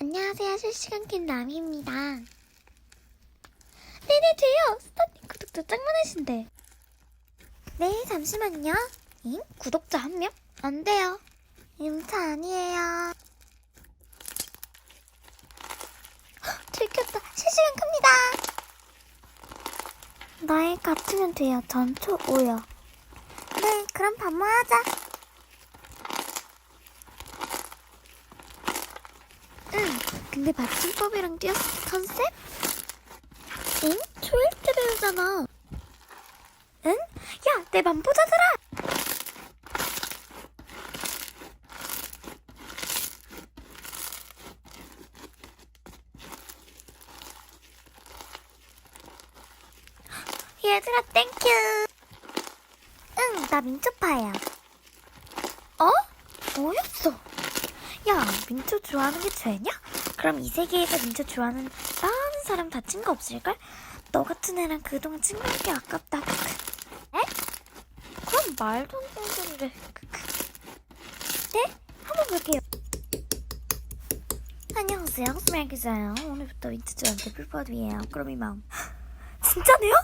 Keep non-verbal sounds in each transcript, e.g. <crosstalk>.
안녕하세요. 실시간 캔 남입니다. 네네, 돼요. 스타님 구독자 짱 많으신데. 네, 잠시만요. 잉? 구독자 한 명? 안 돼요. 임차 아니에요. 헉, 들켰다. 실시간 큽니다. 나이 같으면 돼요. 전초 5요. 네, 그럼 반모하자. 응, 근데 맞춤법이랑 때 컨셉? 응? 초일 때 배우잖아. 응? 야, 내 맘 보자들아! 얘들아, 땡큐! 응, 나 민초파야. 어? 뭐였어? 야, 민초 좋아하는 게 죄냐? 그럼 이 세계에서 민초 좋아하는 많은 사람 다 친구 없을걸? 너 같은 애랑 그동안 친구한 게 아깝다. 에? 그럼 말도 안 되는 소리를. 네? 한번 볼게요. 안녕하세요. 스멜 기자예요. 오늘부터 좋아하는 풀버드이에요. 그럼 이만. <gasps> 진짜네요?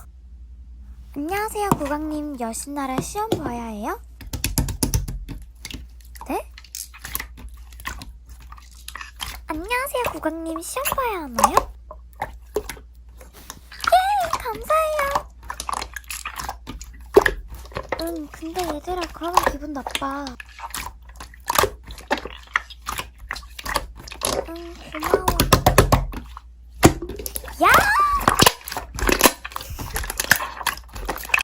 안녕하세요, 국왕님. 여신나라 시험 봐야 해요? 안녕하세요, 국왕님. 시험 봐야 하나요? 예, 감사해요. 응, 근데 얘들아, 그러면 기분 나빠. 응, 고마워. 야!